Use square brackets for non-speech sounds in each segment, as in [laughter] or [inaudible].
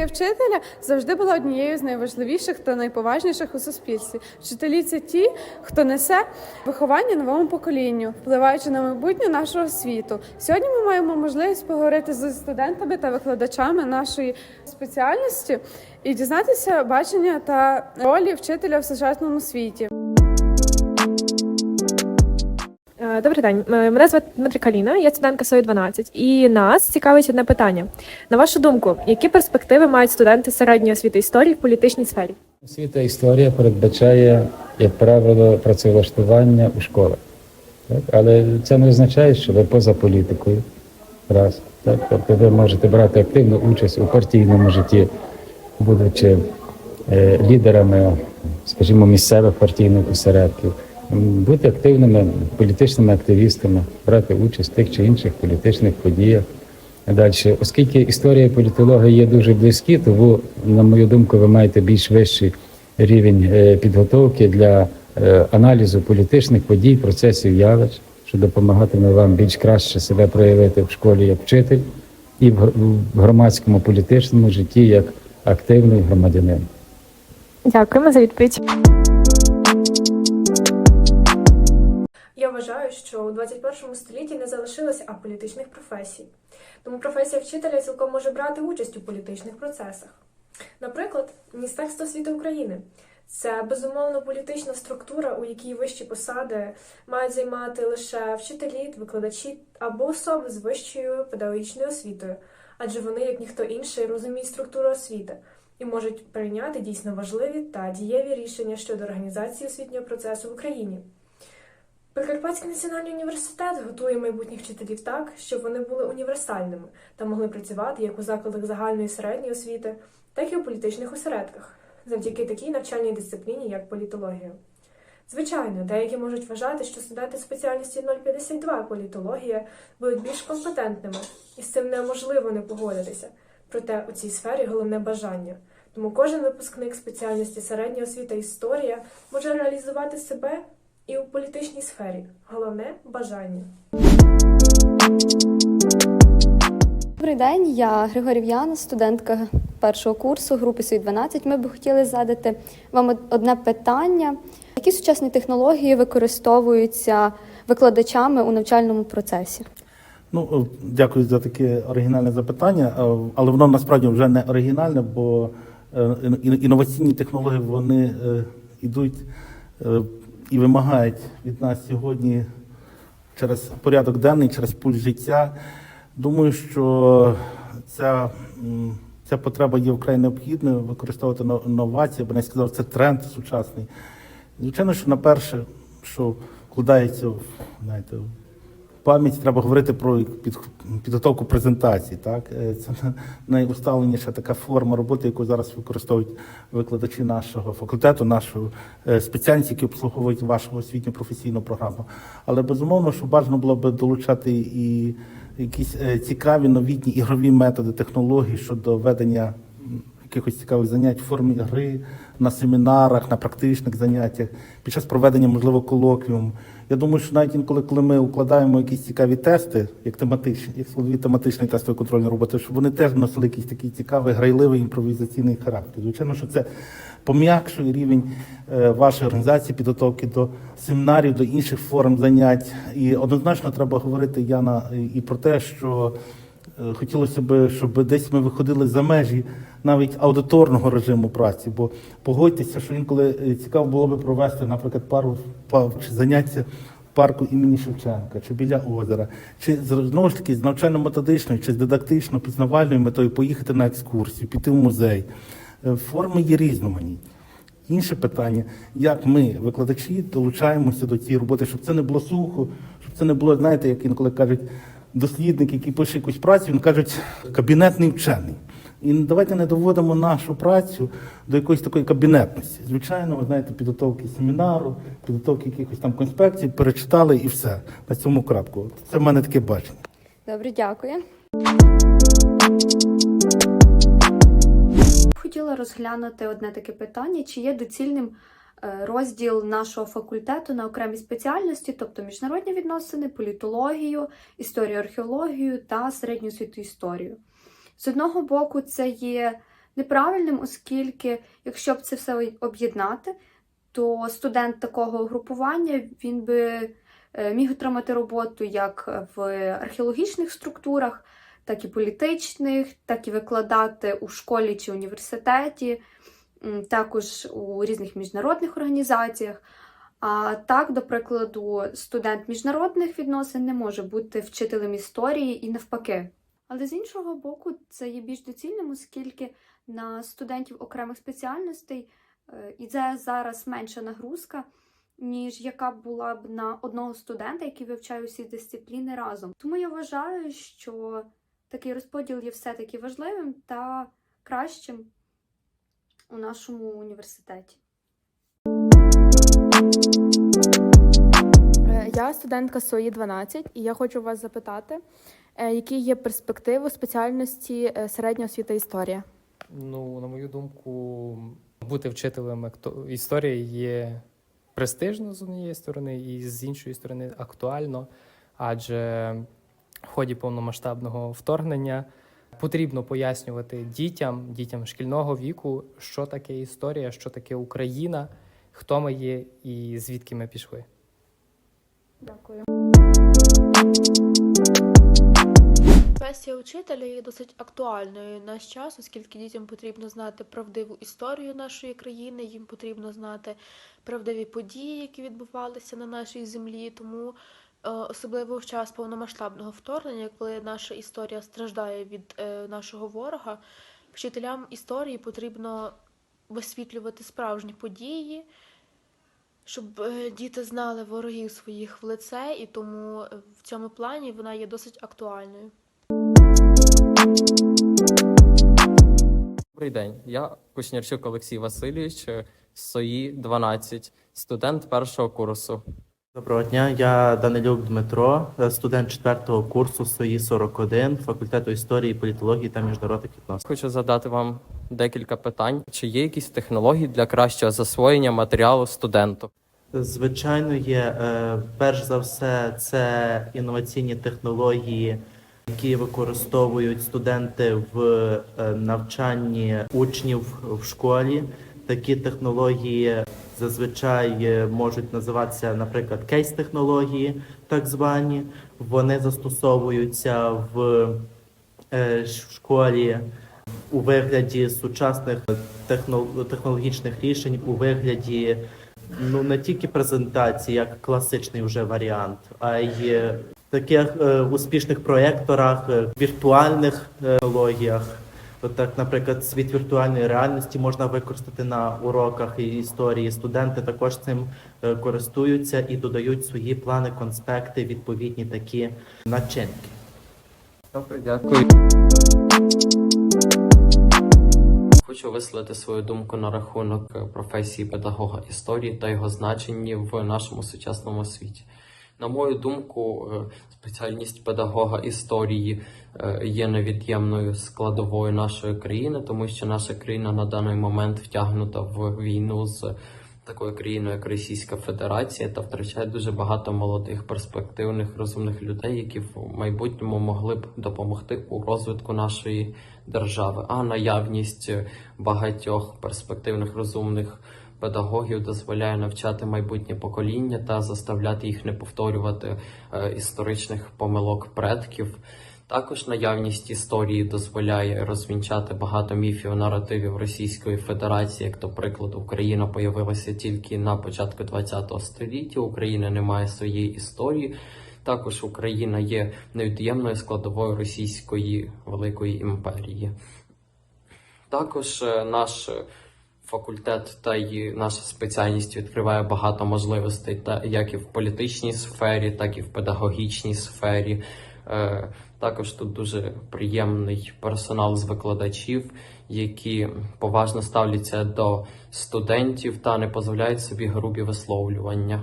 Професія вчителя завжди була однією з найважливіших та найповажніших у суспільстві. Вчителі це ті, хто несе виховання новому поколінню, впливаючи на майбутнє нашого світу. Сьогодні ми маємо можливість поговорити з студентами та викладачами нашої спеціальності і дізнатися бачення та ролі вчителя в сучасному світі. Добрий день, мене звати Дмитрика Ліна, я студентка СОЮ 12 і нас цікавить одне питання. На вашу думку, які перспективи мають студенти середньої освіти історії в політичній сфері? Освіта історія передбачає, як правило, працевлаштування у школах. Так? Але це не означає, що ви поза політикою. Раз. Так? Тобто ви можете брати активну участь у партійному житті, будучи е, лідерами, скажімо, місцевих партійних осередків, бути активними політичними активістами, брати участь в тих чи інших політичних подіях. Далі, оскільки історія і політологія є дуже близькі, тому, на мою думку, ви маєте більш вищий рівень е, підготовки для е, аналізу політичних подій, процесів явищ, що допомагатиме вам більш краще себе проявити в школі як вчитель і в громадському політичному житті як активний громадянин. Дякуємо за відповідь. Я вважаю, що у 21 столітті не залишилося аполітичних професій. Тому професія вчителя цілком може брати участь у політичних процесах. Наприклад, Міністерство освіти України це безумовно політична структура, у якій вищі посади мають займати лише вчителі, викладачі або особи з вищою педагогічною освітою, адже вони, як ніхто інший, розуміють структуру освіти і можуть прийняти дійсно важливі та дієві рішення щодо організації освітнього процесу в Україні. Прикарпатський національний університет готує майбутніх вчителів так, щоб вони були універсальними та могли працювати як у закладах загальної середньої освіти, так і у політичних осередках, завдяки такій навчальній дисципліні, як політологія. Звичайно, деякі можуть вважати, що студенти спеціальності 052 політологія будуть більш компетентними, і з цим неможливо не погодитися. Проте у цій сфері головне бажання. Тому кожен випускник спеціальності середня освіта історія може реалізувати себе і у політичній сфері. Головне бажання. Добрий день, я Григорів'яна, студентка першого курсу групи Світ 12. Ми би хотіли задати вам одне питання: які сучасні технології використовуються викладачами у навчальному процесі? Ну, е, дякую за таке оригінальне запитання, е, але воно насправді вже не оригінальне, бо е, інноваційні технології вони йдуть і вимагають від нас сьогодні через порядок денний, через пульс життя. Думаю, що ця, ця потреба є вкрай необхідною використовувати но- новації, бо не сказав, це тренд сучасний. Звичайно, що на перше, що вкладається знаєте, пам'ять, треба говорити про підготовку презентацій. Так? Е, Це [laughs] на- найусталеніша така форма роботи, яку зараз використовують викладачі нашого факультету, нашої е, спеціальності, які обслуговують вашу освітню професійну програму. Але безумовно, що бажано було б долучати і якісь е, цікаві новітні ігрові методи, технології щодо ведення якихось цікавих занять в формі гри, на семінарах, на практичних заняттях, під час проведення, можливо, колоквіум. Я думаю, що навіть інколи, коли ми укладаємо якісь цікаві тести, як тематичні, як складові тематичні тестові контрольні роботи, щоб вони теж носили якийсь такий цікавий, грайливий імпровізаційний характер. Звичайно, що це пом'якшує рівень е, вашої організації, підготовки до семінарів, до інших форм занять. І однозначно треба говорити, Яна, і про те, що Хотілося б, щоб десь ми виходили за межі навіть аудиторного режиму праці, бо погодьтеся, що інколи е, цікаво було би провести, наприклад, пару па- чи заняття в парку імені Шевченка, чи біля озера, чи знову ж таки з навчально-методичною, чи з дидактично-пізнавальною метою поїхати на екскурсію, піти в музей. Е, Форми є різноманітні. Інше питання, як ми, викладачі, долучаємося до цієї роботи, щоб це не було сухо, щоб це не було, знаєте, як інколи кажуть, дослідник, який пише якусь працю, він кажуть, кабінетний вчений. І давайте не доводимо нашу працю до якоїсь такої кабінетності. Звичайно, ви знаєте, підготовки семінару, підготовки якихось там конспекцій, перечитали і все. На цьому крапку. Це в мене таке бачення. Добре, дякую. Хотіла розглянути одне таке питання: чи є доцільним розділ нашого факультету на окремі спеціальності, тобто міжнародні відносини, політологію, історію, археологію та середню освіту історію. З одного боку, це є неправильним, оскільки, якщо б це все об'єднати, то студент такого групування він би е, міг отримати роботу як в археологічних структурах, так і політичних, так і викладати у школі чи університеті, також у різних міжнародних організаціях. А так, до прикладу, студент міжнародних відносин не може бути вчителем історії і навпаки. Але з іншого боку, це є більш доцільним, оскільки на студентів окремих спеціальностей е, іде зараз менша нагрузка, ніж яка була б на одного студента, який вивчає усі дисципліни разом. Тому я вважаю, що такий розподіл є все-таки важливим та кращим у нашому університеті. Е, Я студентка СОІ 12, і я хочу вас запитати, е, які є перспективи спеціальності е, середня освіта історія? Ну, на мою думку, бути вчителем акто- історії є престижно з однієї сторони, і з іншої сторони актуально, адже в ході повномасштабного вторгнення потрібно пояснювати дітям, дітям шкільного віку, що таке історія, що таке Україна, хто ми є і звідки ми пішли. Дякую. Професія учителя є досить актуальною в наш час, оскільки дітям потрібно знати правдиву історію нашої країни, їм потрібно знати правдиві події, які відбувалися на нашій землі. Тому особливо в час повномасштабного вторгнення, коли наша історія страждає від е, нашого ворога, вчителям історії потрібно висвітлювати справжні події. Щоб е, діти знали ворогів своїх в лице, і тому е, в цьому плані вона є досить актуальною. Добрий день, я Кушнярчук Олексій Васильович, е, СОІ 12, студент першого курсу. Доброго дня, я Данилюк Дмитро, е, студент четвертого курсу СОІ 41, факультету історії, політології та міжнародних відносин. Хочу задати вам декілька питань. Чи є якісь технології для кращого засвоєння матеріалу студенту? Звичайно, є е, перш за все це інноваційні технології, які використовують студенти в е, навчанні учнів в школі. Такі технології зазвичай е, можуть називатися, наприклад, кейс-технології, так звані. Вони застосовуються в е, школі у вигляді сучасних техно- технологічних рішень, у вигляді ну не тільки презентації, як класичний вже варіант, а й е, таких успішних проєкторах, е, віртуальних технологіях. От так, наприклад, світ віртуальної реальності можна використати на уроках і історії. Студенти також цим е, користуються і додають свої плани, конспекти, відповідні такі начинки. Добре, дякую. Хочу висловити свою думку на рахунок е, професії педагога історії та його значення в нашому сучасному світі. На мою думку, е, спеціальність педагога історії е, є невід'ємною складовою нашої країни, тому що наша країна на даний момент втягнута в війну з такою країною, як Російська Федерація, та втрачає дуже багато молодих, перспективних, розумних людей, які в майбутньому могли б допомогти у розвитку нашої держави. А наявність багатьох перспективних розумних педагогів дозволяє навчати майбутнє покоління та заставляти їх не повторювати е, історичних помилок предків. Також наявність історії дозволяє розвінчати багато міфів наративів Російської Федерації, як, до прикладу, Україна появилася тільки на початку ХХ століття. Україна не має своєї історії. Також Україна є невід'ємною складовою Російської Великої імперії. Також е, наш е, факультет та й наша спеціальність відкриває багато можливостей, та як і в політичній сфері, так і в педагогічній сфері. Е, Також тут дуже приємний персонал з викладачів, які поважно ставляться до студентів та не дозволяють собі грубі висловлювання.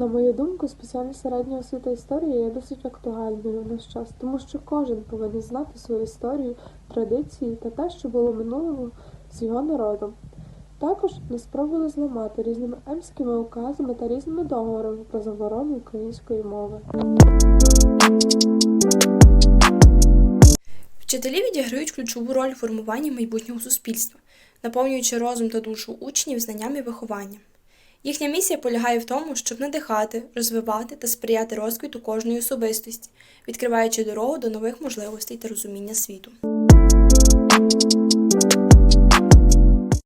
На мою думку, спеціальність середня освіта історії є досить актуальною в наш час, тому що кожен повинен знати свою історію, традиції та те, що було минулого з його народом. Також нас спробували зламати різними емськими указами та різними договорами про заборону української мови. Вчителі відіграють ключову роль у формуванні майбутнього суспільства, наповнюючи розум та душу учнів знанням і вихованням. Їхня місія полягає в тому, щоб надихати, розвивати та сприяти розквіту кожної особистості, відкриваючи дорогу до нових можливостей та розуміння світу.